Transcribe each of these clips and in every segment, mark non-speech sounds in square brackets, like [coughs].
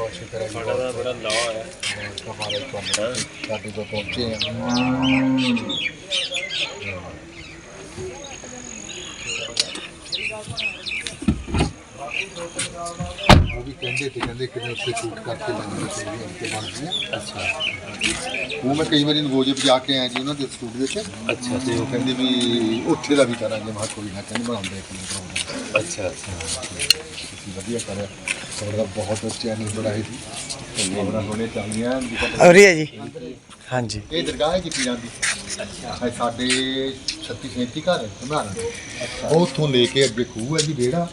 ਬਹੁਤ ਸ਼ੁਕਰ ਹੈ ਜੀ ਸਾਡਾ ਤਾਂ ਬੜਾ ਨਾਂ ਹੈ ਬਹੁਤ ਹਮਾਰੇ ਕੰਮ ਸਾਡੇ ਕੋਲ ਪਹੁੰਚੇ ਆ ਉਹ ਵੀ ਕਹਿੰਦੇ ਤੇ ਕਹਿੰਦੇ ਕਿ ਮੈਂ ਉੱਥੇ ਸ਼ੂਟ ਕਰਕੇ ਲਾਉਂਗਾ ਤੇ ਵੀ ਅੰਤੇ ਬਣਦੇ ਆ ਅੱਛਾ ਉਹ ਮੈਂ ਕਈ ਵਾਰੀ ਨਗੋਜੇ ਜਾ ਕੇ ਆਇਆ ਜੀ ਉਹਨਾਂ ਦੇ ਸਟੂਡੀਓ 'ਚ ਅੱਛਾ ਤੇ ਉਹ ਕਹਿੰਦੇ ਵੀ ਉੱਥੇ ਦਾ ਵੀ ਕਰਾਂਗੇ ਮੈਂ ਕਿਹਾ ਕੋਈ ਨਾ ਕਹਿੰਦੇ ਬਣਾਉਂਦੇ ਇੱਕ ਮਿੰਟ ਪ੍ਰੋਗਰਾਮ ਅੱਛਾ ਅੱਛਾ ਤੁਸੀਂ ਵਧੀਆ ਕਰਿਆ ਤੁਹਾਡਾ ਬਹੁਤ ਚੈਨਲ ਬੜਾ ਹੈ ਜੀ ਖਬਰਾਂ ਹੋਣੇ ਚਾਹੀਦੀਆਂ ਵੀ ਪਤਾ- ਹੋ ਰਹੀ ਹੈ ਜੀ। ਹਾਂਜੀ। ਇਹ ਦਰਗਾਹ ਹੈ ਜੀ ਪੀਰਾਂ ਦੀ ਅੱਛਾ ਸਾਡੇ 36 37 ਘਰ ਹੈ ਘਮਾਰਾਂ ਦੇ ਉਹ ਉੱਥੋਂ ਲੈ ਕੇ ਅੱਗੇ ਖੂਹ ਹੈ ਜੀ ਡੇੜਾ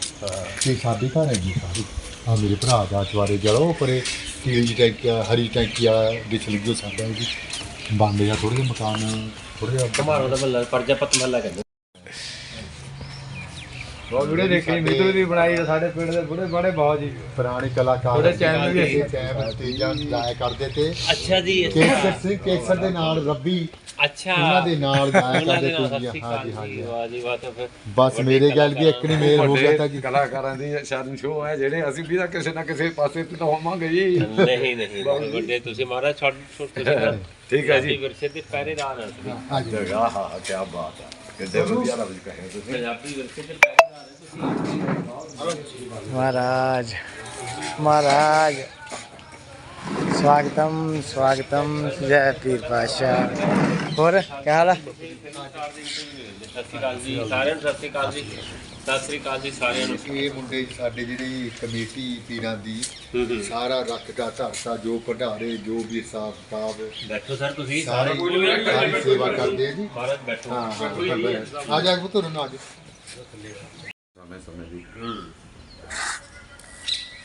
ਤੇ ਸਾਡੇ ਘਰ ਹੈ ਜੀ ਸਾਰੇ। ਆ ਮੇਰੇ ਭਰਾ ਦਾ ਚਵਾਰੇ ਜੜੋ ਪਰੇ ਟੀਲ ਦੀ ਟੈਂਕੀ ਆ, ਹਰੀ ਟੈਂਕੀ ਆ ਵਿੱਚ ਲਿਖੋ ਸਾਡਾ ਜੀ। ਬੰਦ ਜਾਂ ਥੋੜੇ ਜਿਹੇ ਮਕਾਨ ਥੋੜੇ ਜਿਹਾ ਕਮਾਰੋਂ ਦਾ ਮੱਲਾ ਪਰਜਾਪਤ ਮੱਲਾ ਕਹਿੰਦੇ। ਬਹੁਤ ਵੀਡੀਓ ਦੇਖੀ ਵੀਡੀਓ ਵੀ ਬਣਾਈ ਆ ਸਾਡੇ ਪਿੰਡ ਦੇ ਬੁੜੇ ਬੜੇ ਬਹੁਤ ਜੀ। ਪੁਰਾਣੇ ਕਲਾਕਾਰ ਉਹਦੇ ਚੈਨਲ ਵੀ ਇਹ ਟਾਈਮ ਸਟੇਜਾਂ ਲਾਇਆ ਕਰਦੇ ਤੇ। ਅੱਛਾ ਜੀ ਕੇਸਰ ਸਿੰਘ ਕੇਸਰ ਦੇ ਨਾਲ ਰੱਬੀ ਅੱਛਾ। ਉਹਨਾਂ ਦੇ ਨਾਲ ਗਾਇਆ ਉਹਨਾਂ ਕਰਦੇ ਦੇ ਨਾਲ ਸੀ ਸਤਿ ਸ਼੍ਰੀ ਹਾਂ ਜੀ ਅਕਾਲ ਹਾਂ ਜੀ ਜੀ ਵਾਹ ਜੀ ਵਾਹ ਤਾਂ ਫਿਰ ਬਸ ਮੇਰੇ ਗੱਲ ਵੀ ਇੱਕ ਨਹੀਂ ਮੇਲ ਹੋ ਗਿਆ ਤਾਂ ਜੀ। ਕਲਾਕਾਰਾਂ ਦੀ ਸ਼ਰਨ ਸ਼ੋਅ ਹੈ ਜਿਹੜੇ ਅਸੀਂ ਵੀ ਤਾਂ ਕਿਸੇ ਨਾ ਕਿਸੇ ਪਾਸੇ ਤੇ ਤਾਂ ਹੋਵਾਂਗੇ ਜੀ। ਨਹੀਂ ਨਹੀਂ ਵੱਡੇ ਤੁਸੀਂ ਮਹਾਰਾਜ ਛੱਡ ਛੋਟ ਤੁਸੀਂ [laughs] ਠੀਕ ਹੈ ਜੀ। ਪੰਜਾਬੀ ਵਿਰਸੇ ਦੇ ਪਹਿਰੇਦਾਰ ਹਾਂ ਤੁਸੀਂ। ਹਾਂ ਜੀ ਆਹ ਕੀ ਬਾਤ ਹੈ ਕਿੱਡੇ ਵਧੀਆ ਲਫ਼ਜ਼ ਕਹੇ ਤੁਸੀਂ। ਪੰਜਾਬੀ ਵਿਰਸੇ ਦੇ ਪਹਿਰੇਦਾਰ ਮਹਾਰਾਜ ਮਹਾਰਾਜ ਸਵਾਗਤਮ ਸਵਾਗਤਮ ਜੈ ਪੀਰ ਪਾਸ਼ਾ ਹੋਰ ਕੀ ਹਾਲ ਹੈ ਸਤਿ ਸ਼੍ਰੀ ਅਕਾਲ ਜੀ ਸਾਰਿਆਂ ਨੂੰ ਸਤਿ ਸ਼੍ਰੀ ਅਕਾਲ ਜੀ ਸਤਿ ਸ਼੍ਰੀ ਅਕਾਲ ਜੀ ਸਾਰਿਆਂ ਨੂੰ ਇਹ ਮੁੰਡੇ ਸਾਡੇ ਜਿਹੜੀ ਕਮੇਟੀ ਪੀਰਾਂ ਦੀ ਸਾਰਾ ਰੱਖਦਾ ਧਰਤਾ ਜੋ ਭੰਡਾਰੇ ਜੋ ਵੀ ਹਿਸਾਬ ਕਿਤਾਬ ਬੈਠੋ ਸਰ ਤੁਸੀਂ ਸਾਰੀ ਸਾਰੀ ਸੇਵਾ ਕਰਦੇ ਆ ਜੀ ਭਾਰਤ ਬੈਠੋ ਹਾਂ ਹਾਂ ਆ ਜਾ ਪੁੱਤਰ ਨੂੰ ਆ ਜਾ ਸਮੇਂ ਸਮੇਂ ਦੀ। ਹੂੰ।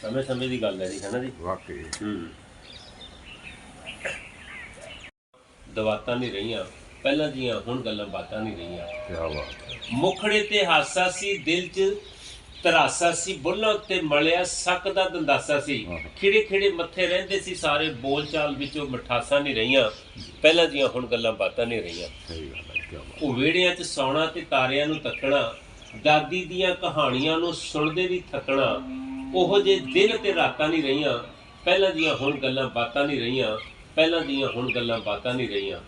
ਸਮੇਂ ਸਮੇਂ ਦੀ ਗੱਲ ਹੈ ਜੀ ਹੈ ਨਾ ਜੀ? ਵਾਕਈ। ਹੂੰ। ਦਵਾਤਾਂ ਨਹੀਂ ਰਹੀਆਂ। ਪਹਿਲਾਂ ਦੀਆਂ ਹੁਣ ਗੱਲਾਂ ਬਾਤਾਂ ਨਹੀਂ ਰਹੀਆਂ। ਕੀ ਬਾਤ ਮੁਖੜੇ ਤੇ ਹਾਸਾ ਸੀ ਦਿਲ 'ਚ ਤਰਾਸਾ ਸੀ ਬੁੱਲਾਂ ਉੱਤੇ ਮਲਿਆ ਸੱਕ ਦਾ ਦੰਦਾਸਾ ਸੀ। ਖਿੜੇ ਖਿੜੇ ਮੱਥੇ ਰਹਿੰਦੇ ਸੀ ਸਾਰੇ ਬੋਲ ਚਾਲ ਵਿੱਚੋਂ ਮਠਾਸਾਂ ਨਹੀਂ ਰਹੀਆਂ। ਪਹਿਲਾਂ ਦੀਆਂ ਹੁਣ ਗੱਲਾਂ ਬਾਤਾਂ ਨਹੀਂ ਰਹੀਆਂ। ਸਹੀ ਗੱਲ ਹੈ ਕੀ ਬਾਤ ਉਹ ਵਿਹੜਿਆਂ 'ਚ ਸੌਣਾ ਤੇ ਤਾਰਿਆਂ ਨੂੰ ਤੱਕਣਾ ਦਾਦੀ ਦੀਆਂ ਕਹਾਣੀਆਂ ਨੂੰ ਸੁਣਦੇ ਵੀ ਥੱਕਣਾ ਉਹੋ ਜੇ ਦਿਨ ਤੇ ਰਾਤਾਂ ਨਹੀਂ ਰਹੀਆਂ। ਪਹਿਲਾਂ ਦੀਆਂ ਹੁਣ ਗੱਲਾਂ ਬਾਤਾਂ ਨਹੀਂ ਰਹੀਆਂ ਪਹਿਲਾਂ ਦੀਆਂ ਹੁਣ ਗੱਲਾਂ ਬਾਤਾਂ ਨਹੀਂ ਰਹੀਆਂ।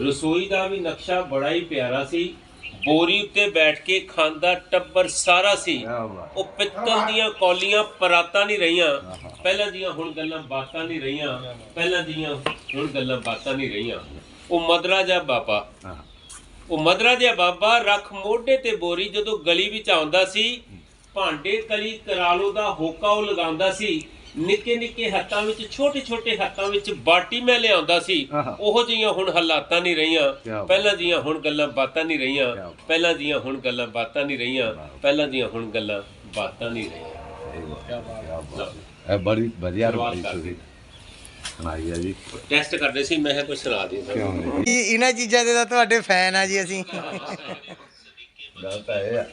ਰਸੋਈ ਦਾ ਵੀ ਨਕਸ਼ਾ ਬੜਾ ਹੀ ਪਿਆਰਾ ਸੀ। ਬੋਰੀ ਉੱਤੇ ਬੈਠ ਕੇ ਖਾਂਦਾ ਟੱਬਰ ਸਾਰਾ ਸੀ। ਉਹ ਪਿੱਤਲ ਦੀਆਂ ਕੌਲੀਆਂ ਪਰਾਤਾਂ ਨਹੀਂ ਰਹੀਆਂ। ਪਹਿਲਾਂ ਦੀਆਂ ਹੁਣ ਗੱਲਾਂ ਬਾਤਾਂ ਨਹੀਂ ਰਹੀਆਂ। ਪਹਿਲਾਂ ਦੀਆਂ ਹੁਣ ਗੱਲਾਂ ਬਾਤਾਂ ਨਹੀਂ ਰਹੀਆਂ। ਉਹ ਮਦਰਾ ਜਾ ਬਾਬਾ ਉਹ ਮਦਰਾ ਜਿਹਾ ਬਾਬਾ ਰੱਖ ਮੋਢੇ ਤੇ ਬੋਰੀ ਜਦੋਂ ਗਲੀ ਵਿੱਚ ਆਉਂਦਾ ਸੀ ਭਾਂਡੇ ਕਲੀ ਕਰਾਲੋ ਦਾ ਹੋਕਾ ਉਹ ਲਗਾਉਂਦਾ ਸੀ। ਨਿੱਕੇ ਨਿੱਕੇ ਹੱਥਾਂ ਵਿੱਚ ਛੋਟੇ ਛੋਟੇ ਹੱਥਾਂ ਵਿੱਚ ਬਾਟੀ ਮੈਂ ਲਿਆਉਂਦਾ ਸੀ। ਉਹੋ ਜਿਹੀਆਂ ਹੁਣ ਹਾਲਾਤਾਂ ਨਹੀਂ ਰਹੀਆਂ। ਪਹਿਲਾਂ ਦੀਆਂ ਹੁਣ ਗੱਲਾਂ ਬਾਤਾਂ ਨਹੀਂ ਰਹੀਆਂ। ਪਹਿਲਾਂ ਦੀਆਂ ਹੁਣ ਗੱਲਾਂ ਬਾਤਾਂ ਨਹੀਂ ਰਹੀਆਂ। ਪਹਿਲਾਂ ਦੀਆਂ ਹੁਣ ਗੱਲਾਂ ਬਾਤਾਂ ਨਹੀਂ ਰਹੀਆਂ। ਇਹ ਬੜੀ ਵਧੀਆ ਕਰ ਤੁਸੀਂ। ਸੁਣਾਈ ਹੈ ਜੀ। ਟੈਸਟ ਕਰਦੇ ਸੀ ਮੈਂ ਕਿਹਾ ਕੁਝ ਸੁਣਾ ਦੇ ਕਿਉਂ ਨਹੀਂ? ਇਹ- ਇਹਨਾਂ ਚੀਜ਼ਾਂ ਦੇ ਤਾਂ ਤੁਹਾਡੇ ਫੈਨ ਆ ਜੀ ਅਸੀਂ। ਗੱਲ ਤਾਂ ਇਹ ਰਹੀਆਂ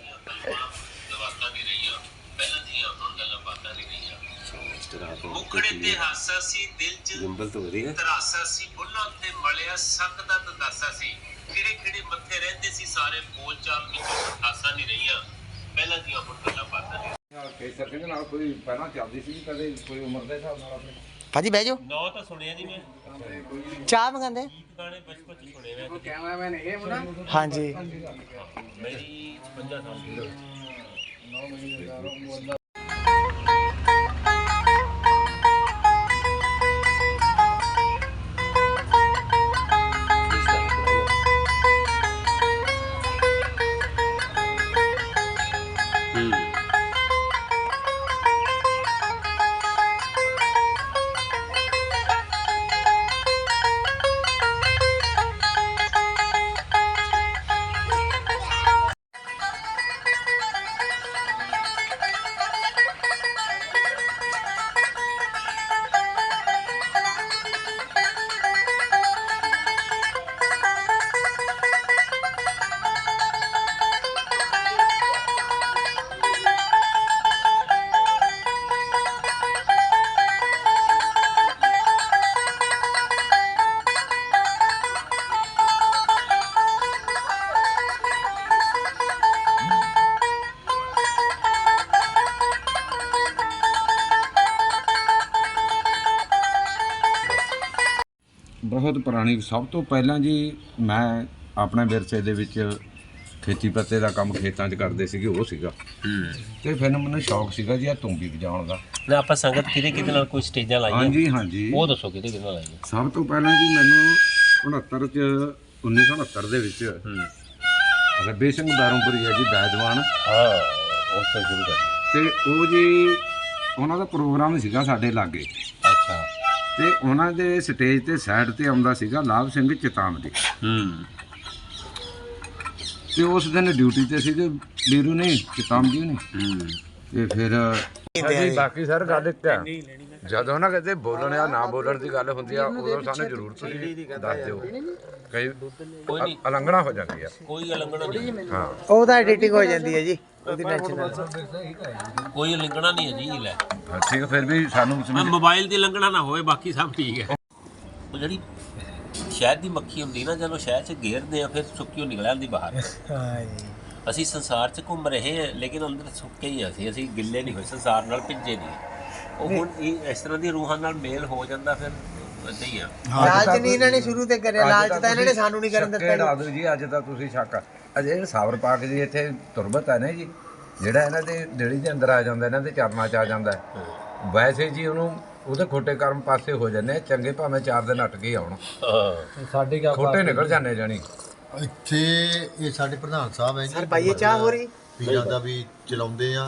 ਮੁਖੜੇ ਤੇ ਹਾਸਾ ਸੀ ਦਿਲ 'ਚ ਜੰਬਲ ਤੋਂ ਵਧੀਆ ਤਰਾਸਾ ਸੀ ਬੁੱਲਾਂ ਉੱਤੇ ਮਲਿਆ ਸੱਕ ਦਾ ਦੰਦਾਸਾ ਸੀ। ਖਿੜੇ ਖਿੜੇ ਮੱਥੇ ਰਹਿੰਦੇ ਸੀ ਸਾਰੇ ਬੋਲ ਚਾਲ ਵਿੱਚ ਹਾਸਾ ਨਹੀਂ ਰਹੀਆਂ। ਪਹਿਲਾਂ ਦੀਆਂ ਹੁਣ ਗੱਲਾਂ ਬਾਤਾਂ ਨਹੀਂ ਕੇਸਰ ਸਿੰਘ ਨਾਲ ਕੋਈ ਪਹਿਲਾਂ ਚੱਲਦੀ ਸੀ ਕਦੇ ਕੋਈ ਉਮਰ ਦੇ ਹਿਸਾਬ ਨਾਲ ਆਪਣੇ। ਭਾਜੀ ਬਹਿ ਜਾਓ। ਨੌ ਤਾਂ ਸੁਣਿਆ ਜੀ ਮੈਂ। ਚਾਹ ਮੰਗਾਉਂਦੇ ਗੀਤ ਗਾਣੇ ਬਚਪਨ ਚ ਸੁਣੇ ਮੈਂ। ਕੈਮਰਾਮੈਨ ਇਹ ਮੁੰਡਾ। ਹਾਂਜੀ। ਮੇਰੀ 50 ਸਾਲ ਦੀ। ਬਹੁਤ ਪੁਰਾਣੀ ਸਭ ਤੋਂ ਪਹਿਲਾਂ ਜੀ ਮੈਂ ਆਪਣੇ ਵਿਰਸੇ ਦੇ ਵਿੱਚ ਖੇਤੀ ਪੱਤੇ ਦਾ ਕੰਮ ਖੇਤਾਂ 'ਚ ਕਰਦੇ ਸੀਗੇ ਉਹ ਸੀਗਾ। ਤੇ ਫਿਰ ਮੈਨੂੰ ਸ਼ੌਕ ਸੀਗਾ ਜੀ ਆ ਤੁੰਬੀ ਵਜਾਉਣ ਦਾ। ਨਾ ਆਪਾਂ ਸੰਗਤ ਕਿਹਦੇ ਕਿਹਦੇ ਨਾਲ ਕੋਈ ਸਟੇਜਾਂ ਲਾਈਆਂ। ਹਾਂਜੀ ਹਾਂਜੀ। ਉਹ ਦੱਸੋ ਕਿਹਦੇ ਕਿਹਦੇ ਨਾਲ ਲਾਈਆਂ। ਸਭ ਤੋਂ ਪਹਿਲਾਂ ਜੀ ਮੈਨੂੰ 69 ਚ 1969 ਦੇ ਵਿੱਚ ਰੱਬੀ ਸਿੰਘ ਦਾਰੂਪੁਰੀ ਹੈ ਜੀ ਬੈਦਵਾਨ। ਹਾਂ ਉਹ ਤੋਂ ਸ਼ੁਰੂ ਕਰ ਤੇ ਉਹ ਜੀ ਉਹਨਾਂ ਦਾ ਪ੍ਰੋਗਰਾਮ ਸੀਗਾ ਸਾਡੇ ਲਾਗੇ। ਅੱਛਾ। ਤੇ ਉਹਨਾਂ ਦੇ ਸਟੇਜ ਤੇ ਸਾਈਡ ਤੇ ਆਉਂਦਾ ਸੀਗਾ ਲਾਭ ਸਿੰਘ ਚਤਾਨ ਦੀ ਹੂੰ। ਤੇ ਉਸ ਦਿਨ ਡਿਊਟੀ ਤੇ ਸੀਗੇ ਵੀਰੂ ਨੇ ਚਤਾਮ ਜੀ ਨੇ ਹੂੰ। ਤੇ ਫਿਰ ਬਾਕੀ ਸਰ ਗੱਲ ਇੱਕ ਜਦੋਂ ਨਾ ਕਿਤੇ ਬੋਲਣ ਜਾਂ ਨਾ ਬੋਲਣ ਦੀ ਗੱਲ ਹੁੰਦੀ ਆ ਉਦੋਂ ਸਾਨੂੰ ਜ਼ਰੂਰ ਤੁਸੀਂ ਦੱਸ ਦਿਓ। ਕਈ ਉਲੰਘਣਾ ਹੋ ਜਾਂਦੀ ਆ। ਕੋਈ ਉਲੰਘਣਾ ਨਹੀਂ। ਹਾਂ ਉਹ ਤਾਂ ਐਡੀਟਿੰਗ ਹੋ ਜਾਂਦੀ ਹੈ ਜੀ। ਉਹਦੀ ਟੈਨਸ਼ਨ ਨਾ ਕੋਈ ਉਲੰਘਣਾ ਨਹੀਂ ਹੈ ਜੀ ਲੈ। ਠੀਕ ਹੈ ਫਿਰ ਵੀ ਸਾਨੂੰ ਮੈਂ ਸਮਝ ਮੋਬਾਈਲ ਦੀ ਲੰਘਣਾ ਨਾ ਹੋਵੇ ਬਾਕੀ ਸਭ ਠੀਕ ਹੈ। ਉਹ ਜਿਹੜੀ ਸ਼ਹਿਦ ਦੀ ਮੱਖੀ ਹੁੰਦੀ ਨਾ ਜਦੋਂ ਸ਼ਹਿਦ 'ਚ ਘੇਰਦੇ ਆ ਫਿਰ ਸੁੱਕੀ ਹੋ ਨਿਕਲ ਆਉਂਦੀ ਬਾਹਰ। ਅਸੀਂ ਸੰਸਾਰ 'ਚ ਘੁੰਮ ਰਹੇ ਹਾਂ ਲੇਕਿਨ ਅੰਦਰ ਸੁੱਕੇ ਹੀ ਹਾਂ ਅਸੀਂ ਅਸੀਂ ਗਿੱਲੇ ਨਹੀਂ ਹੋਏ ਸੰਸਾਰ ਨਾਲ ਭਿੱਜੇ ਨਹੀਂ। ਉਹ ਹੁਣ ਇਹ ਇਸ ਤਰ੍ਹਾਂ ਦੀ ਰੂਹਾਂ ਨਾਲ ਮੇਲ ਹੋ ਜਾਂਦਾ ਫਿਰ ਏਦਾਂ ਹੀ ਆ ਲਾਲਚ ਨਹੀਂ ਇਹਨਾਂ ਨੇ ਸ਼ੁਰੂ ਤੇ ਕਰਿਆ ਲਾਲਚ ਤਾਂ ਇਹਨਾਂ ਨੇ ਸਾਨੂੰ ਨਹੀਂ ਕਰਨ ਦਿੱਤਾ ਦਿਓ ਜੀ ਅੱਜ ਤਾਂ ਤੁਸੀਂ ਸ਼ੱਕ ਅਜੇ ਸਾਬਰ ਪਾਕ ਜੀ ਇੱਥੇ ਤੁਰਬਤ ਹੈ ਨਾ ਜੀ। ਜਿਹੜਾ ਇਹਨਾਂ ਦੇ ਡੇੜੀ ਦੇ ਅੰਦਰ ਆ ਜਾਂਦਾ ਇਹਨਾਂ ਦੇ ਚਰਨਾਂ 'ਚ ਆ ਜਾਂਦਾ। ਵੈਸੇ ਜੀ ਉਹਨੂੰ ਉਹਦੇ ਖੋਟੇ ਕਰਮ ਪਾਸੇ ਹੋ ਜਾਂਦੇ ਆ, ਚੰਗੇ ਭਾਵੇਂ ਚਾਰ ਦਿਨ ਅਟਕੇ ਹੀ ਆਉਣ। ਹਾਂ। ਖੋਟੇ ਨਿਕਲ ਜਾਂਦੇ ਜਾਣੀ। ਇੱਥੇ ਇਹ ਸਾਡੇ ਪ੍ਰਧਾਨ ਸਾਹਿਬ ਹੈ ਜੀ। ਸਰ ਪਾਈਏ ਚਾਹ ਹੋ ਰਹੀ? ਪੀਰਾਂ ਦਾ ਵੀ ਚਲਾਉਂਦੇ ਆ।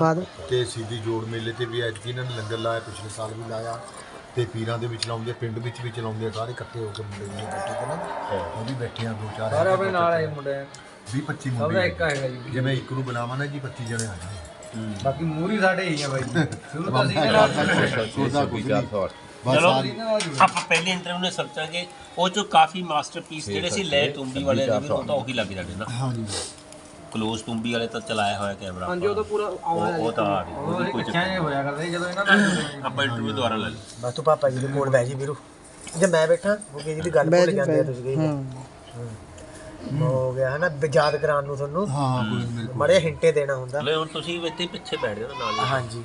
ਤੇ ਸਿੱਧੀ ਜੋੜ ਮੇਲੇ ਤੇ ਵੀ ਐਤਕੀ ਇਹਨਾਂ ਨੇ ਲੰਗਰ ਲਾਇਆ ਪਿਛਲੇ ਸਾਲ ਵੀ ਲਾਇਆ। ਤੇ ਪੀਰਾਂ ਦੇ ਵੀ ਚਲਾਉਂਦੇ ਆ, ਪਿੰਡ ਵਿੱਚ ਵੀ ਚਲਾਉਂਦੇ ਆ ਸਾਰੇ ਇਕੱਠੇ ਹੋ ਕੇ ਮੁੰਡੇ ਜਿਹੜੇ ਬੈਠੇ ਤੇ ਨਾ ਉਹ ਵੀ ਬੈਠੇ ਆ ਦੋ ਚਾਰ ਸਾਰੇ ਆਪਣੇ ਨਾਲ ਆਏ ਮੁੰਡੇ। 20 25 ਮੁੰਡੇ ਇੱਕ ਹੈਗਾ ਜੀ। ਜਿਵੇਂ ਇੱਕ ਨੂੰ ਬੁਲਾਵਾਂ ਨਾ ਜੀ 25 ਜਣੇ ਆ ਜਾਣਗੇ ਬਾਕੀ ਮੂਰੀ ਸਾਡੇ ਹੀ ਆ ਬਾਈ ਸ਼ੁਰੂ ਤੋਂ ਅਸੀਂ ਉਹਦਾ ਕੁਝ ਨਹੀਂ ਬਸ ਚਲੋ ਸਾਰੀ ਆਪਾਂ ਪਹਿਲੇ ਇੰਟਰਵਿਊ ਨੇ ਸਰਚਾਂਗੇ ਉਹ ਚੋਂ ਕਾਫੀ ਮਾਸਟਰਪੀਸ ਜਿਹੜੇ ਸੀ ਲੈ ਤੁੰਬੀ ਵਾਲੇ ਦੇ ਵੀ ਉਹ ਤਾਂ ਉਹੀ ਲੱਗ ਜਾਣੇ ਨਾ ਹਾਂਜੀ। ਕਲੋਜ਼ ਤੁੰਬੀ ਵਾਲੇ ਤਾਂ ਚਲਾਇਆ ਹੋਇਆ ਕੈਮਰਾ ਹਾਂਜੀ ਉਹ ਤਾਂ ਪੂਰਾ ਉਹ ਤਾਂ ਆ ਰਹੀ ਉਹਦੀ ਕੋਈ ਚੱਕਰ ਇਹ ਹੋਇਆ ਕਰਦੇ ਜਦੋਂ ਇਹਨਾਂ ਦਾ ਨਹੀਂ। [coughs] ਆਪਾਂ ਇੰਟਰਵਿਊ ਦੁਆਰਾ ਲੈ ਲਈ ਬਸ ਤੂੰ ਪਾਪਾ ਜੀ ਦੇ ਕੋਲ ਬਹਿ ਜੀ ਵੀਰੂ। ਜੇ ਮੈਂ ਬੈਠਾ ਉਹ ਜੀ ਦੀ ਗੱਲ ਭੁੱਲ ਜਾਂਦੇ ਆ ਤੁਸੀਂ ਕਹੀ ਹੋ। ਗਿਆ ਹਨਾ ਵੀ ਯਾਦ ਕਰਾਉਣ ਨੂੰ ਤੁਹਾਨੂੰ। ਹਾਂ ਕੋਈ ਮੇਰੇ ਮੜੇ ਹਿੰਟੇ ਦੇਣਾ ਹੁੰਦਾ। ਲੈ ਹੁਣ ਤੁਸੀਂ ਇੱਥੇ ਹੀ ਪਿੱਛੇ ਬੈਠ ਜਾਓ ਨਾਲ ਹੀ। ਹਾਂਜੀ।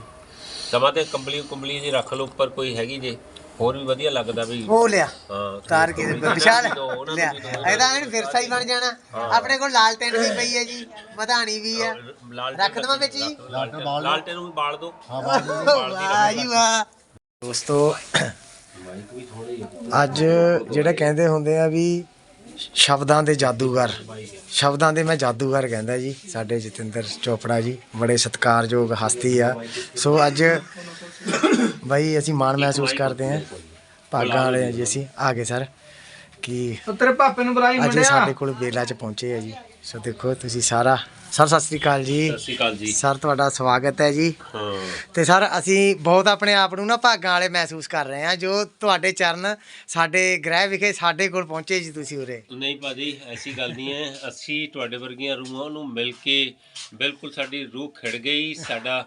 ਸਮਾਂ ਤੇ ਕੰਬਲੀ ਕੁੰਬਲੀ ਜੀ ਰੱਖ ਲਓ ਉੱਪਰ ਕੋਈ ਹੈਗੀ ਜੇ। ਹੋਰ ਵੀ ਵਧੀਆ ਲੱਗਦਾ ਵੀ ਉਹ ਲਿਆ। ਹਾਂ ਤਾਰ ਕੇ ਵਿਸ਼ਾਲ। ਲਿਆ। ਇਹਦਾ ਐਨ ਵਿਰਸਾ ਹੀ ਬਣ ਜਾਣਾ। ਆਪਣੇ ਕੋਲ ਲਾਲਟੈਨ ਵੀ ਪਈ ਹੈ ਜੀ ਮਧਾਣੀ ਵੀ ਆ ਲਾਲ ਰੱਖ ਦੇਵਾਂ ਵਿੱਚ ਜੀ? ਲਾਲਟਨ ਨੂੰ ਵੀ ਬਾਲ ਦਿਓ ਹਾਂ ਵਾਹ ਜੀ ਵਾਹ। ਦੋਸਤੋ ਅੱਜ ਜਿਹੜਾ ਕਹਿੰਦੇ ਹੁੰਦੇ ਆ ਵੀ ਸ਼ਬਦਾਂ ਦੇ ਜਾਦੂਗਰ। ਸ਼ਬਦਾਂ ਦੇ ਮੈਂ ਜਾਦੂਗਰ ਕਹਿੰਦਾ ਜੀ ਸਾਡੇ ਜਤਿੰਦਰ ਚੋਪੜਾ ਜੀ ਬੜੇ ਸਤਿਕਾਰਯੋਗ ਹਸਤੀ ਆ। ਸੋ ਅੱਜ ਬਾਈ ਅਸੀਂ ਮਾਣ ਮਹਿਸੂਸ ਕਰਦੇ ਹਾਂ। ਭਾਗਾਂ ਵਾਲੇ ਆ ਜੀ ਅਸੀਂ। ਆ ਗਏ ਸਰ ਕਿ ਤੇਰੇ ਪਾਪੇ ਨੂੰ ਬੁਲਾਈ ਅੱਜ ਸਾਡੇ ਕੋਲ ਬੇਲਾ ਚ ਪਹੁੰਚੇ ਆ ਜੀ। ਸੋ ਦੇਖੋ ਤੁਸੀਂ ਸਾਰਾ ਸਰ ਸਤਿ ਸ੍ਰੀ ਅਕਾਲ ਜੀ। ਸਤਿ ਸ਼੍ਰੀ ਅਕਾਲ ਜੀ। ਸਰ ਤੁਹਾਡਾ ਸਵਾਗਤ ਹੈ ਜੀ। ਹਾਂ। ਤੇ ਸਰ ਅਸੀਂ ਬਹੁਤ ਆਪਣੇ ਆਪ ਨੂੰ ਨਾ ਭਾਗਾਂ ਵਾਲੇ ਮਹਿਸੂਸ ਕਰ ਰਹੇ ਹਾਂ ਜੋ ਤੁਹਾਡੇ ਚਰਨ ਸਾਡੇ ਗ੍ਰਹਿ ਵਿਖੇ ਸਾਡੇ ਕੋਲ ਪਹੁੰਚੇ ਜੀ ਤੁਸੀਂ ਉਰੇ। ਨਹੀਂ ਭਾਜੀ ਐਸੀ ਗੱਲ ਨਹੀਂ ਹੈ। ਅਸੀਂ ਤੁਹਾਡੇ ਵਰਗੀਆਂ ਰੂਹਾਂ ਨੂੰ ਮਿਲ ਕੇ ਬਿਲਕੁਲ ਸਾਡੀ ਰੂਹ ਖਿੜ ਗਈ ਸਾਡਾ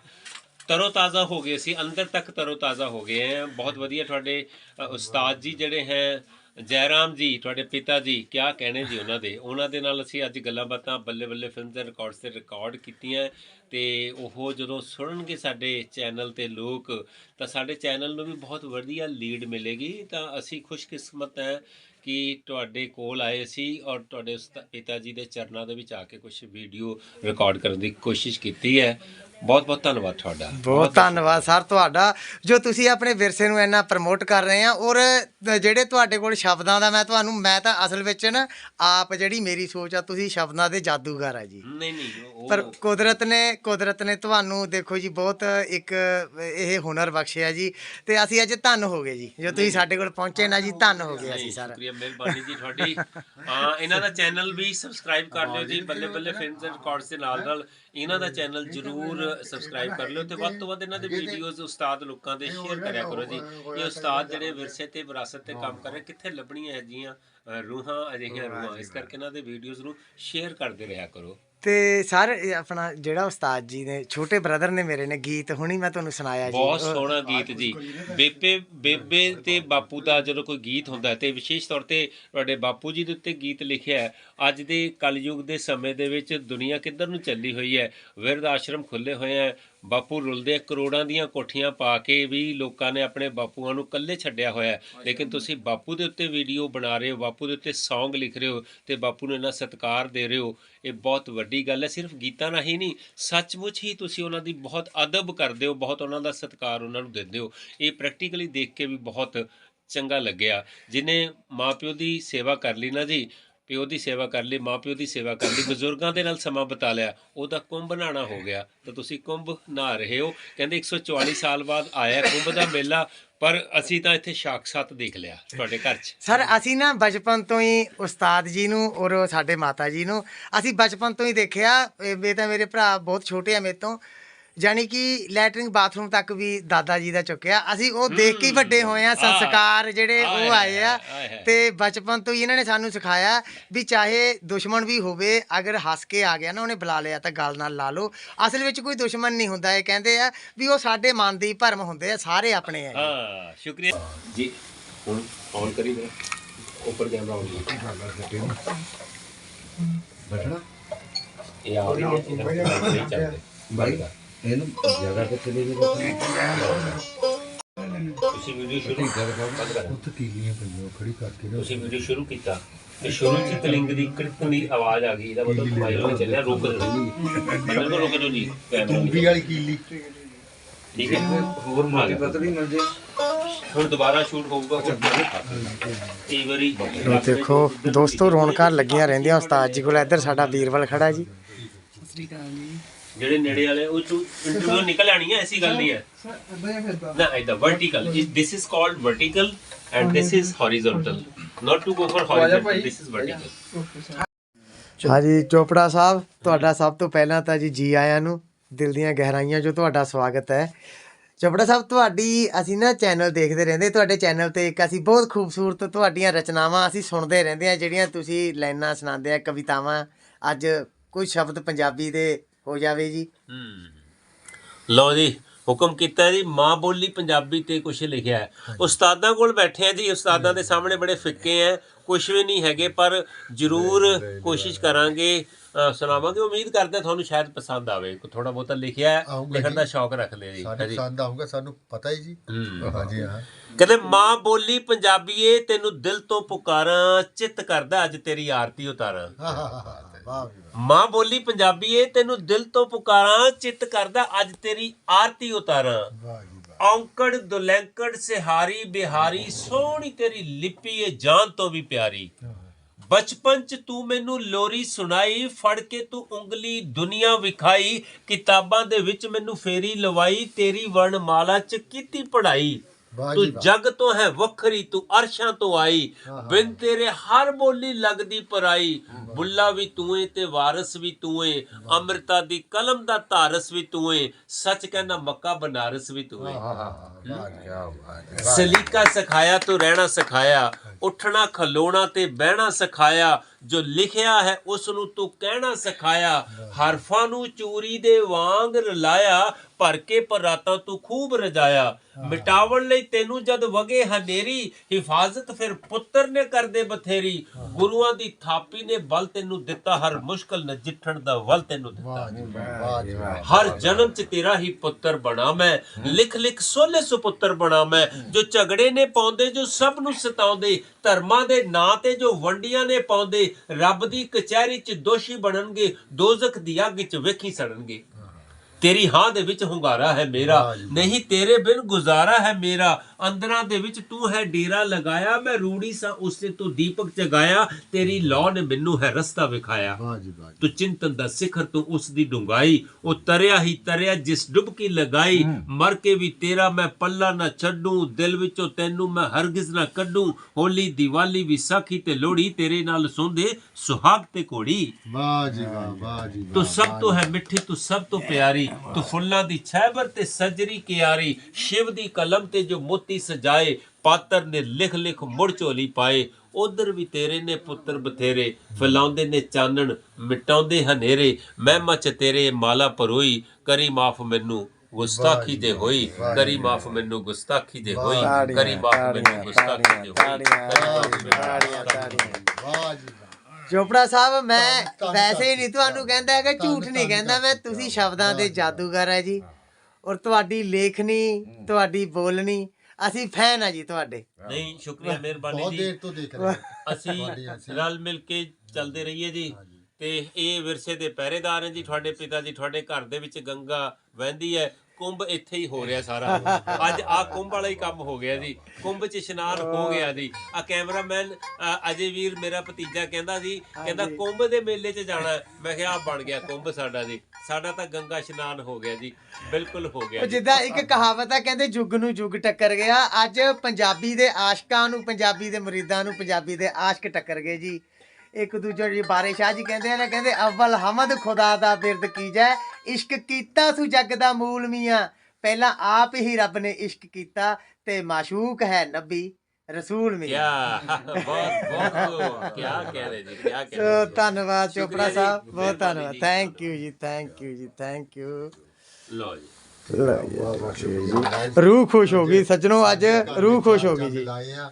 ਤਰੋ ਤਾਜ਼ਾ ਹੋ ਗਏ ਸੀ, ਅੰਦਰ ਤੱਕ ਤਰੋ ਤਾਜ਼ਾ ਹੋ ਗਏ ਹੈ। ਬਹੁਤ ਵਧੀਆ ਤੁਹਾਡੇ ਉਸਤਾਦ ਜੀ ਜਿਹੜੇ ਹੈ, ਜੈਰਾਮ ਜੀ, ਤੁਹਾਡੇ ਪਿਤਾ ਜੀ, ਕਿਆ ਕਹਿਣੇ ਜੀ ਉਹਨਾਂ ਦੇ? ਉਹਨਾਂ ਦੇ ਨਾਲ ਅਸੀਂ ਅੱਜ ਗੱਲਾਂ ਬਾਤਾਂ ਬੱਲੇ ਬੱਲੇ ਫਿਲਮ ਦੇ ਰਿਕਾਰਡਸ ਤੇ ਰਿਕਾਰਡ ਕੀਤੀਆਂ। ਤੇ ਉਹ ਜਦੋਂ ਸੁਣਨਗੇ ਸਾਡੇ ਚੈਨਲ ਤੇ ਲੋਕ, ਤਾਂ ਸਾਡੇ ਚੈਨਲ ਨੂੰ ਵੀ ਬਹੁਤ ਵਧੀਆ ਲੀਡ ਮਿਲੇਗੀ। ਤਾਂ ਅਸੀਂ ਖੁਸ਼ਕਿਸਮਤ ਹੈ ਕਿ ਤੁਹਾਡੇ ਕੋਲ ਆਏ ਸੀ ਔਰ ਤੁਹਾਡੇ ਉਸਤਾ- ਪਿਤਾ ਜੀ ਦੇ ਚਰਨਾਂ ਦੇ ਵਿੱਚ ਆ ਕੇ ਕੁਝ ਵੀਡੀਓ ਰਿਕਾਰਡ ਕਰਨ ਦੀ ਕੋਸ਼ਿਸ਼ ਕੀਤੀ ਹੈ। ਬਹੁਤ ਬਹੁਤ ਧੰਨਵਾਦ ਤੁਹਾਡਾ। ਬਹੁਤ ਧੰਨਵਾਦ ਸਰ ਤੁਹਾਡਾ। ਜੋ ਤੁਸੀਂ ਆਪਣੇ ਵਿਰਸੇ ਨੂੰ ਇੰਨਾ ਪ੍ਰਮੋਟ ਕਰ ਰਹੇ ਆ ਔਰ ਜਿਹੜੇ ਤੁਹਾਡੇ ਕੋਲ ਸ਼ਬਦਾਂ ਦਾ ਮੈਂ ਤੁਹਾਨੂੰ ਮੈਂ ਤਾਂ ਅਸਲ ਵਿੱਚ ਨਾ ਆਪ ਜਿਹੜੀ ਮੇਰੀ ਸੋਚ ਆ ਤੁਸੀਂ ਸ਼ਬਦਾਂ ਦੇ ਜਾਦੂਗਰ ਆ ਜੀ। ਨਹੀਂ ਨਹੀਂ ਉਹ ਪਰ ਕੁਦਰਤ ਨੇ ਕੁਦਰਤ ਨੇ ਤੁਹਾਨੂੰ ਦੇਖੋ ਜੀ ਬਹੁਤ ਇੱਕ ਇਹ ਹੁਨਰ ਬਖਸ਼ਿਆ ਜੀ। ਤੇ ਅਸੀਂ ਅੱਜ ਧੰਨ ਹੋ ਗਏ ਜੀ। ਜੋ ਤੁਸੀਂ ਸਾਡੇ ਕੋਲ ਪਹੁੰਚੇ ਨਾ ਜੀ ਧੰਨ ਹੋ ਗਏ ਅਸੀਂ ਸਰ। ਸ਼ੁਕਰੀਆ ਮਿਹਰਬਾਨੀ ਜੀ ਤੁਹਾਡੀ। ਹਾਂ ਇਹਨਾਂ ਦਾ ਚੈਨਲ ਵੀ ਸਬਸਕ੍ਰਾਈਬ ਕਰ ਲਿਓ ਜੀ ਬੱਲੇ ਬੱਲੇ ਫਿਲਮਸ ਐਂਡ ਰਿਕਾਰਡਸ ਦੇ ਨਾਲ ਨਾਲ ਇਹਨਾਂ ਦਾ ਚੈਨਲ ਜਰੂਰ ਸਬਸਕ੍ਰਾਈਬ ਕਰ ਲਿਓ ਤੇ ਵੱਧ ਤੋਂ ਵੱਧ ਇਹਨਾਂ ਦੇ ਵੀਡੀਓਜ਼ ਉਸਤਾਦ ਲੋਕਾਂ ਦੇ ਸ਼ੇਅਰ ਕਰਿਆ ਕਰੋ ਜੀ। ਇਹ ਉਸਤਾਦ ਜਿਹੜੇ ਵਿਰਸੇ ਤੇ ਵਿਰਾਸਤ ਤੇ ਕੰਮ ਕਰ ਰਹੇ ਕਿੱਥੇ ਲੱਭਣੀਆਂ ਹੈ ਜੀਆਂ ਰੂਹਾਂ ਅਜਿਹੀਆਂ ਰੂਹਾਂ। ਇਸ ਕਰਕੇ ਇਹਨਾਂ ਦੇ ਵੀਡੀਓਜ਼ ਨੂੰ ਸ਼ੇਅਰ ਕਰਦੇ ਰਿਹਾ ਕਰੋ। ਤੇ ਸਰ ਇਹ ਆਪਣਾ ਜਿਹੜਾ ਉਸਤਾਦ ਜੀ ਨੇ ਛੋਟੇ ਬ੍ਰਦਰ ਨੇ ਮੇਰੇ ਨੇ ਗੀਤ ਹੁਣੀ ਮੈਂ ਤੁਹਾਨੂੰ ਸੁਣਾਇਆ ਜੀ। ਬਹੁਤ ਉਹ- ਸੋਹਣਾ ਗੀਤ ਜੀ। ਬੇਬੇ ਬੇਬੇ ਤੇ ਬਾਪੂ ਦਾ ਜਦੋਂ ਕੋਈ ਗੀਤ ਹੁੰਦਾ ਹੈ ਤੇ ਵਿਸ਼ੇਸ਼ ਤੌਰ ਤੇ ਤੁਹਾਡੇ ਬਾਪੂ ਜੀ ਦੇ ਉੱਤੇ ਗੀਤ ਲਿਖਿਆ ਹੈ ਅੱਜ ਦੇ ਕਲਯੁਗ ਦੇ ਸਮੇਂ ਦੇ ਵਿੱਚ ਦੁਨੀਆ ਕਿੱਧਰ ਨੂੰ ਚੱਲੀ ਹੋਈ ਹੈ? ਵਿਰਧ ਆਸ਼ਰਮ ਖੁੱਲੇ ਹੋਏ ਹੈ। ਬਾਪੂ ਰੁਲਦੇ ਆ, ਕਰੋੜਾਂ ਦੀਆਂ ਕੋਠੀਆਂ ਪਾ ਕੇ ਵੀ ਲੋਕਾਂ ਨੇ ਆਪਣੇ ਬਾਪੂਆਂ ਨੂੰ ਇਕੱਲੇ ਛੱਡਿਆ ਹੋਇਆ। ਲੇਕਿਨ ਤੁਸੀਂ ਬਾਪੂ ਦੇ ਉੱਤੇ ਵੀਡੀਓ ਬਣਾ ਰਹੇ ਹੋ ਬਾਪੂ ਦੇ ਉੱਤੇ Song ਲਿਖ ਰਹੇ ਹੋ ਤੇ ਬਾਪੂ ਨੂੰ ਇੰਨਾ ਸਤਿਕਾਰ ਦੇ ਰਹੇ ਹੋ ਇਹ ਬਹੁਤ ਵੱਡੀ ਗੱਲ ਹੈ। ਸਿਰਫ ਗੀਤਾਂ ਨਾਲ ਹੀ ਨਹੀਂ ਸੱਚਮੁੱਚ ਹੀ ਤੁਸੀਂ ਉਹਨਾਂ ਦੀ ਬਹੁਤ ਅਦਬ ਕਰਦੇ ਹੋ ਬਹੁਤ ਉਹਨਾਂ ਦਾ ਸਤਿਕਾਰ ਉਹਨਾਂ ਨੂੰ ਦਿੰਦੇ ਹੋ। ਇਹ ਪ੍ਰੈਕਟੀਕਲੀ ਦੇਖ ਕੇ ਵੀ ਬਹੁਤ ਚੰਗਾ ਲੱਗਿਆ। ਜਿਨੇ ਮਾਪਿਓ ਦੀ ਸੇਵਾ ਕਰ ਲਈ ਨਾ ਜੀ ਪਿਓ ਦੀ ਸੇਵਾ ਕਰ ਲਈ ਮਾਪਿਓ ਦੀ ਸੇਵਾ ਕਰ ਲਈ, ਬਜ਼ੁਰਗਾਂ ਦੇ ਨਾਲ ਸਮਾਂ ਬਿਤਾ ਲਿਆ, ਉਹਦਾ ਕੁੰਭ ਨਹਾਣਾ ਹੋ ਗਿਆ। ਤਾਂ ਤੁਸੀਂ ਕੁੰਭ ਨਹਾ ਰਹੇ ਹੋ। ਕਹਿੰਦੇ 144 ਸਾਲ ਬਾਅਦ ਆਇਆ ਕੁੰਭ ਦਾ ਮੇਲਾ, ਪਰ ਅਸੀਂ ਤਾਂ ਇੱਥੇ ਸਾਖਸਾਤ ਦੇਖ ਲਿਆ ਤੁਹਾਡੇ ਘਰ 'ਚ। ਸਰ, ਅਸੀਂ ਨਾ ਬਚਪਨ ਤੋਂ ਹੀ ਉਸਤਾਦ ਜੀ ਨੂੰ ਔਰ ਸਾਡੇ ਮਾਤਾ ਜੀ ਨੂੰ, ਅਸੀਂ ਬਚਪਨ ਤੋਂ ਹੀ ਦੇਖਿਆ। ਇਹ ਤਾਂ ਮੇਰੇ ਭਰਾ ਬਹੁਤ ਛੋਟੇ ਆ ਮੇਰੇ ਤੋਂ। ਯਾਨੀ ਕਿ ਲੈਟਰਿੰਗ ਬਾਥਰੂਮ ਤੱਕ ਵੀ ਦਾਦਾ ਜੀ ਦਾ ਚੁੱਕਿਆ। ਅਸੀਂ ਉਹ ਦੇਖ ਕੇ ਹੀ ਵੱਡੇ ਹੋਏ ਆ ਸੰਸਕਾਰ ਜਿਹੜੇ ਉਹ ਆਏ ਆ। ਤੇ ਬਚਪਨ ਤੋਂ ਹੀ ਇਹਨਾਂ ਨੇ ਸਾਨੂੰ ਸਿਖਾਇਆ ਵੀ ਚਾਹੇ ਦੁਸ਼ਮਣ ਵੀ ਹੋਵੇ ਅਗਰ ਹੱਸ ਕੇ ਆ ਗਿਆ ਨਾ ਉਹਨੇ ਬੁਲਾ ਲਿਆ ਤਾਂ ਗੱਲ ਨਾਲ ਲਾ ਲਓ। ਅਸਲ ਵਿੱਚ ਕੋਈ ਦੁਸ਼ਮਣ ਨਹੀਂ ਹੁੰਦਾ ਇਹ ਕਹਿੰਦੇ ਆ ਵੀ ਉਹ ਸਾਡੇ ਮਨ ਦੀ ਭਰਮ ਹੁੰਦੇ ਆ ਸਾਰੇ ਆਪਣੇ ਆ ਹਾਂ ਸ਼ੁਕਰੀਆ। ਜੀ ਹੁਣ ਔਨ ਕਰੀ ਦੇ ਉੱਪਰ ਕੈਮਰਾ ਔਨ ਬੈਠਣਾ। ਇਹ ਆ ਰਹੀ ਹੈ ਨਹੀਂ ਚੱਲਦੇ। ਬਾਈ। ਇਹਨੂੰ ਜਗ੍ਹਾ ਕਿੱਥੇ ਦੇ ਦੇ ਤੁਸੀਂ ਵੀਡੀਓ ਸ਼ੁਰੂ ਬੰਦ ਕਰ ਉੱਥੇ ਕੀਲੀਆਂ ਪਈਆਂ ਉਹ ਖੜੀ ਕਰਕੇ ਨਾ ਤੁਸੀਂ ਵੀਡੀਓ ਸ਼ੁਰੂ ਕੀਤਾ। ਤੇ ਸ਼ੁਰੂ ਚ ਕਲਿੰਗ ਦੀ ਕੜਕਣ ਦੀ ਆਵਾਜ਼ ਆ ਗਈ ਇਹਦਾ ਮਤਲਬ ਮਾਈਕ ਵਿੱਚ ਚੱਲਿਆ ਰੁਕ ਜਾਓ। ਬੰਦ ਕਰੋ ਰੁਕ ਜਾਓ ਜੀ। ਕੈਮਰਾ ਤੂੰਬੀ ਵਾਲੀ ਕੀਲੀ। ਠੀਕ ਹੈ। ਹੋਰ ਮੋਟੀ ਪਤਲੀ ਮਿਲ ਜੇ। ਹੁਣ ਦੁਬਾਰਾ ਸ਼ੂਟ ਹੋਊਗਾ ਕਈ ਵਾਰੀ ਲੋ ਦੇਖੋ ਦੋਸਤੋ ਰੌਣਕਾਂ ਲੱਗੀਆਂ ਰਹਿੰਦੀਆਂ ਉਸਤਾਦ ਜੀ ਕੋਲ ਇੱਧਰ ਸਾਡਾ ਵੀਰਵਲ ਖੜਾ ਜੀ। ਜਿਹੜੇ ਨੇੜੇ ਵਾਲੇ ਉਹ ਚੋਂ ਇੰਟਰਵਿਊ ਨਿਕਲ ਆਣੀ ਹੈ ਐਸੀ ਗੱਲ ਨਹੀਂ ਹੈ। ਨਾ ਇਦਾਂ vertical this is called vertical and this is horizontal not to go for horizontal this is vertical ਹਾਂਜੀ ਚੋਪੜਾ ਸਾਹਿਬ ਤੁਹਾਡਾ ਸਭ ਤੋਂ ਪਹਿਲਾਂ ਤਾਂ ਜੀ ਜੀ ਆਇਆਂ ਨੂੰ ਦਿਲ ਦੀਆਂ ਗਹਿਰਾਈਆਂ 'ਚੋਂ ਤੁਹਾਡਾ ਸਵਾਗਤ ਹੈ। ਚੋਪੜਾ ਸਾਹਿਬ ਤੁਹਾਡੀ ਅਸੀਂ ਨਾ ਚੈਨਲ ਦੇਖਦੇ ਰਹਿੰਦੇ ਤੁਹਾਡੇ ਚੈਨਲ ਤੇ ਇੱਕ ਅਸੀਂ ਬਹੁਤ ਖੂਬਸੂਰਤ ਤੁਹਾਡੀਆਂ ਰਚਨਾਵਾਂ ਅਸੀਂ ਸੁਣਦੇ ਰਹਿੰਦੇ ਆ ਜਿਹੜੀਆਂ ਤੁਸੀਂ ਲਾਈਨਾਂ ਸੁਣਾਉਂਦੇ ਆ ਕਵਿਤਾਵਾਂ ਅੱਜ ਕੋਈ ਸ਼ਬਦ ਪੰਜਾਬੀ ਦੇ ਹੋ ਜਾਵੇ ਜੀ। ਲਓ ਜੀ ਹੁਕਮ ਕੀਤਾ ਜੀ ਮਾਂ ਬੋਲੀ ਪੰਜਾਬੀ ਤੇ ਕੁਝ ਲਿਖਿਆ ਹੈ। ਉਸਤਾਦਾਂ ਕੋਲ ਬੈਠੇ ਆ ਜੀ ਉਸਤਾਦਾਂ ਦੇ ਸਾਹਮਣੇ ਬੜੇ ਫਿੱਕੇ ਆ ਕੁਝ ਵੀ ਨਹੀਂ ਹੈਗੇ ਪਰ ਜ਼ਰੂਰ ਕੋਸ਼ਿਸ਼ ਕਰਾਂਗੇ। ਸੁਣਾਵਾਂਗੇ ਉਮੀਦ ਕਰਦੇ ਤੁਹਾਨੂੰ ਸ਼ਾਇਦ ਪਸੰਦ ਆਵੇ। ਥੋੜਾ ਬਹੁਤਾ ਲਿਖਿਆ ਲਿਖਣ। ਦਾ ਸ਼ੌਕ ਰੱਖਦੇ ਆ ਜੀ ਸਾਡੇ ਹਾਂਜੀ ਪਸੰਦ ਆਊਗਾ ਸਾਨੂੰ ਪਤਾ ਹੀ ਜੀ। ਹੂੰ। ਹਾਂਜੀ ਹਾਂ। ਕਹਿੰਦੇ ਮਾਂ ਬੋਲੀ ਪੰਜਾਬੀਏ ਤੈਨੂੰ ਦਿਲ ਤੋਂ ਪੁਕਾਰਾਂ ਚਿੱਤ ਕਰਦਾ ਅੱਜ ਤੇਰੀ ਆਰਤੀ ਉਤਾਰਾਂ। ਮਾਂ ਬੋਲੀ ਪੰਜਾਬੀਏ ਤੈਨੂੰ ਦਿਲ ਤੋਂ ਪੁਕਾਰਾਂ, ਚਿੱਤ ਕਰਦਾ ਅੱਜ ਤੇਰੀ ਆਰਤੀ ਉਤਾਰਾਂ। ਔਂਕੜ, ਦੁਲੈਂਕੜ, ਸਿਹਾਰੀ, ਬਿਹਾਰੀ, ਸੋਹਣੀ ਤੇਰੀ ਲਿਪੀ ਏ, ਜਾਨ ਤੋਂ ਵੀ ਪਿਆਰੀ। ਬਚਪਨ ਚ ਤੂੰ ਮੈਨੂੰ ਲੋਰੀ ਸੁਣਾਈ, ਫੜ ਕੇ ਤੂੰ ਉਂਗਲੀ ਦੁਨੀਆ ਵਿਖਾਈ, ਕਿਤਾਬਾਂ ਦੇ ਵਿੱਚ ਮੈਨੂੰ ਫੇਰੀ ਲਵਾਈ, ਤੇਰੀ ਵਰਣਮਾਲਾ ਚ ਕੀਤੀ ਪੜ੍ਹਾਈ। ਤੂੰ ਜਗ ਤੋਂ ਹੈ ਵੱਖਰੀ ਤੂੰ ਅਰਸ਼ਾਂ ਤੋਂ ਆਈ। ਬਿਨ ਤੇਰੇ ਹਰ ਬੋਲੀ ਲੱਗਦੀ ਪਰਾਈ। ਬੁੱਲਾ ਵੀ ਤੂੰ ਏ ਤੇ ਵਾਰਸ ਵੀ ਤੂੰ ਏ। ਅੰਮ੍ਰਿਤਾ ਦੀ ਕਲਮ ਦਾ ਧਾਰਸ ਵੀ ਤੂੰ ਏ। ਸੱਚ ਕਹਿੰਦਾ ਮੱਕਾ ਬਨਾਰਸ ਵੀ ਤੂੰ ਏ। ਸਲੀਕਾ ਸਿਖਾਇਆ ਤੂੰ ਰਹਿਣਾ ਸਿਖਾਇਆ। ਉੱਠਣਾ ਖਲੋਣਾ ਤੇ ਬਹਿਣਾ ਸਿਖਾਇਆ। ਜੋ ਲਿਖਿਆ ਹੈ ਉਸ ਨੂੰ ਤੂੰ ਕਹਿਣਾ ਸਿਖਾਇਆ। ਹਰਫਾਂ ਨੂੰ ਚੂਰੀ ਦੇ ਵਾਂਗ ਰਲਾਇਆ। ਭਰ ਕੇ ਪਰਾਤਾਂ ਤੂੰ ਖੂਬ ਰਜਾਇਆ। ਮਿਟਾਵਣ ਲਈ ਤੈਨੂੰ ਜਦ ਵਗੇ ਹਨੇਰੀ ਹਿਫਾਜ਼ਤ ਫਿਰ ਪੁੱਤਰ ਨੇ ਕਰਦੇ ਬਥੇਰੀ। ਗੁਰੂਆਂ ਦੀ ਥਾਪੀ ਨੇ ਬਲ ਤੈਨੂੰ ਦਿੱਤਾ। ਹਰ ਮੁਸ਼ਕਲ ਨਜਿੱਠਣ ਦਾ ਵੱਲ ਤੈਨੂੰ ਦਿੱਤਾ। ਹਰ ਜਨਮ ਚ ਤੇਰਾ ਹੀ ਪੁੱਤਰ ਬਣਾ ਮੈਂ ਲਿਖ ਲਿਖ ਸੋਲੇ ਸੁਪੁੱਤਰ ਬਣਾ ਮੈਂ ਜੋ ਝਗੜੇ ਨੇ ਪਾਉਂਦੇ ਜੋ ਸਭ ਨੂੰ ਸਤਾਉਂਦੇ ਧਰਮਾਂ ਦੇ ਨਾਂ ਤੇ ਜੋ ਵੰਡੀਆਂ ਨੇ ਪਾਉਂਦੇ ਰੱਬ ਦੀ ਕਚਹਿਰੀ ਚ ਦੋਸ਼ੀ ਬਣਨਗੇ ਦੋਜ਼ਖ ਦੀ ਅੱਗ ਚ ਵੇਖੀ ਸੜਨਗੇ। ਤੇਰੀ ਹਾਂ ਦੇ ਵਿੱਚ ਹੁੰਗਾਰਾ ਹੈ ਮੇਰਾ। ਨਹੀਂ ਤੇਰੇ ਬਿਨ ਗੁਜ਼ਾਰਾ ਹੈ ਮੇਰਾ। ਅੰਦਰਾਂ ਦੇ ਵਿੱਚ ਤੂੰ ਹੈ ਡੇਰਾ ਲਗਾਇਆ। ਮੈਂ ਰੂੜੀ ਸਾਂ ਉਸੇ ਤੂੰ ਦੀਪਕ ਜਗਾਇਆ। ਤੇਰੀ ਲੌ ਨੇ ਮੈਨੂੰ ਹੈ ਰਸਤਾ ਵਿਖਾਇਆ। ਤੂੰ ਚਿੰਤਨ ਦਾ ਸਿਖਰ ਤੂੰ ਉਸ ਦੀ ਡੁੰਗਾਈ ਉਹ ਤਰਿਆ ਹੀ ਤਰਿਆ ਜਿਸ ਡੁਬਕੀ ਲਗਾਈ। ਮਰ ਕੇ ਵੀ ਤੇਰਾ ਮੈਂ ਪੱਲਾ ਨਾ ਛੱਡੂ। ਦਿਲ ਵਿੱਚੋਂ ਤੈਨੂੰ ਮੈਂ ਹਰਗਿਜ਼ ਨਾ ਕੱਢੂ। ਹੋਲੀ ਦੀਵਾਲੀ ਵਿਸਾਖੀ ਤੇ ਲੋਹੜੀ ਤੇਰੇ ਨਾਲ ਸੌਂਦੇ। ਸੁਹਾਗ ਤੇ ਕੋੜੀ ਵਾਹ ਜੀ ਵਾਹ ਵਾਹ ਜੀ ਤੂੰ ਸਭ ਤੋਂ ਹੈ ਮਿੱਠੀ ਤੂੰ ਸਭ ਤੋਂ ਪਿਆਰੀ। ਤੂੰ ਫੁੱਲਾਂ ਦੀ ਛੈਬਰ ਤੇ ਸਜਰੀ ਕਿਆਰੀ, ਸ਼ਿਵ ਦੀ ਕਲਮ ਤੇ ਜੋ ਮੋਤੀ ਸਜਾਏ, ਪਾਤਰ ਨੇ ਲਿਖ ਲਿਖ ਮੁੜ ਝੋਲੀ ਪਾਏ। ਉਧਰ ਵੀ ਤੇਰੇ ਨੇ ਪੁੱਤਰ ਬਥੇਰੇ, ਫੈਲਾਉਂਦੇ ਨੇ ਚਾਨਣ, ਮਿਟਾਉਂਦੇ ਹਨੇਰੇ। ਮਹਿਮਾ ਚ ਤੇਰੇ ਮਾਲਾ ਪਰੋਈ ਕਰੀ ਮਾਫ ਮੈਨੂੰ ਗੁਸਤਾਖੀ ਦੇ ਹੋਈ। ਕਰੀ ਮਾਫ ਮੈਨੂੰ ਗੁਸਤਾਖੀ ਦੇ ਹੋਈ। ਕਰੀ ਮਾਫ ਮੈਨੂੰ ਗੁਸਤਾਖੀ ਦੇ ਹੋਈ। ਵਾਹ ਜੀ ਚੋਪੜਾ ਸਾਹਿਬ ਮੈਂ ਵੈਸੇ ਹੀ ਨਹੀਂ ਤੁਹਾਨੂੰ ਕਹਿੰਦਾ ਹੈਗਾ ਝੂਠ ਨਹੀਂ ਕਹਿੰਦਾ ਮੈਂ ਤੁਸੀਂ ਸ਼ਬਦਾਂ ਦੇ ਜਾਦੂਗਰ ਹੈ ਜੀ। ਔਰ ਤੁਹਾਡੀ ਲੇਖਣੀ ਤੁਹਾਡੀ ਬੋਲਣੀ ਅਸੀਂ ਫੈਨ ਆ ਜੀ ਤੁਹਾਡੇ। ਨਹੀਂ ਸ਼ੁਕਰੀਆ ਮਿਹਰਬਾਨੀ ਬਹੁਤ ਜੀ। ਦੇਰ ਤੋਂ ਦੇਖ ਰਹੇ ਹਾਂ। ਅਸੀਂ ਰਲ ਮਿਲ ਕੇ ਚੱਲਦੇ ਰਹੀਏ ਜੀ। ਤੇ ਇਹ ਵਿਰਸੇ ਦੇ ਪਹਿਰੇਦਾਰ ਹੈ ਜੀ ਤੁਹਾਡੇ ਪਿਤਾ ਜੀ ਤੁਹਾਡੇ ਘਰ ਦੇ ਵਿੱਚ ਗੰਗਾ ਵਹਿੰਦੀ ਹੈ। ਕੁੰਭ ਇੱਥੇ ਹੀ ਹੋ ਰਿਹਾ ਸਾਰਾ। ਅੱਜ ਆ ਕੁੰਭ ਵਾਲਾ ਹੀ ਕੰਮ ਹੋ ਗਿਆ ਜੀ। ਕੁੰਭ 'ਚ ਇਸ਼ਨਾਨ ਹੋ ਗਿਆ ਜੀ। ਆ ਕੈਮਰਾਮੈਨ ਅ, ਅਜੇ ਵੀਰ ਮੇਰਾ ਭਤੀਜਾ ਕਹਿੰਦਾ ਜੀ ਕਹਿੰਦਾ ਕੁੰਭ ਦੇ ਮੇਲੇ 'ਚ ਜਾਣਾ ਹੈ। ਮੈਂ ਕਿਹਾ ਆ ਬਣ ਗਿਆ ਕੁੰਭ ਸਾਡਾ ਜੀ। ਸਾਡਾ ਤਾਂ ਗੰਗਾ ਇਸ਼ਨਾਨ ਹੋ ਗਿਆ ਜੀ। ਬਿਲਕੁਲ ਹੋ ਗਿਆ ਉਹ ਜੀ। ਜਿੱਦਾਂ ਇੱਕ ਕਹਾਵਤ ਹੈ ਕਹਿੰਦੇ ਜੁਗ ਨੂੰ ਜੁਗ ਟੱਕਰ ਗਿਆ। ਅੱਜ ਪੰਜਾਬੀ ਦੇ ਆਸ਼ਕਾਂ ਨੂੰ ਪੰਜਾਬੀ ਦੇ ਮੁਰੀਦਾਂ ਨੂੰ ਪੰਜਾਬੀ ਦੇ ਆਸ਼ਕ ਟੱਕਰ ਗਏ ਜੀ। ਇੱਕ ਦੂਜੇ ਦੀ ਬਾਰੇ ਸ਼ਾਹ ਜੀ ਕਹਿੰਦੇ ਨੇ ਕਹਿੰਦੇ ਅਵਲ ਹਮਦ ਖੁਦਾ ਦਾ ਬਿਰਦ ਕੀਜੈ ਇਸ਼ਕ ਕੀਤਾ ਸੁ ਜਗ ਦਾ ਮੂਲ ਮੀਆਂ। ਪਹਿਲਾਂ ਆਪ ਹੀ ਰੱਬ ਨੇ ਇਸ਼ਕ ਕੀਤਾ ਤੇ ਮਾਸ਼ੂਕ ਹੈ ਨਬੀ ਰਸੂਲ ਮੀਆਂ। ਕਿਆ ਬਹੁਤ ਬਹੁਤ ਕਿਆ ਕਹਿ ਰਹੇ ਜੀ ਕਿਆ ਕਹਿ ਸੋ ਰਹੇ ਜੀ। ਧੰਨਵਾਦ ਚੋਪੜਾ ਸਾਹਿਬ ਬਹੁਤ ਧੰਨਵਾਦ। ਥੈਂਕ ਯੂ ਜੀ ਥੈਂਕ ਯੂ ਜੀ ਥੈਂਕ ਯੂ ਲਓ ਜੀ। ਰੂਹ ਖੁਸ਼ ਹੋ ਗਈ ਸੱਜਣੋ ਅੱਜ ਰੂਹ ਖੁਸ਼ ਹੋ ਗਈ ਜੀ। ਆ।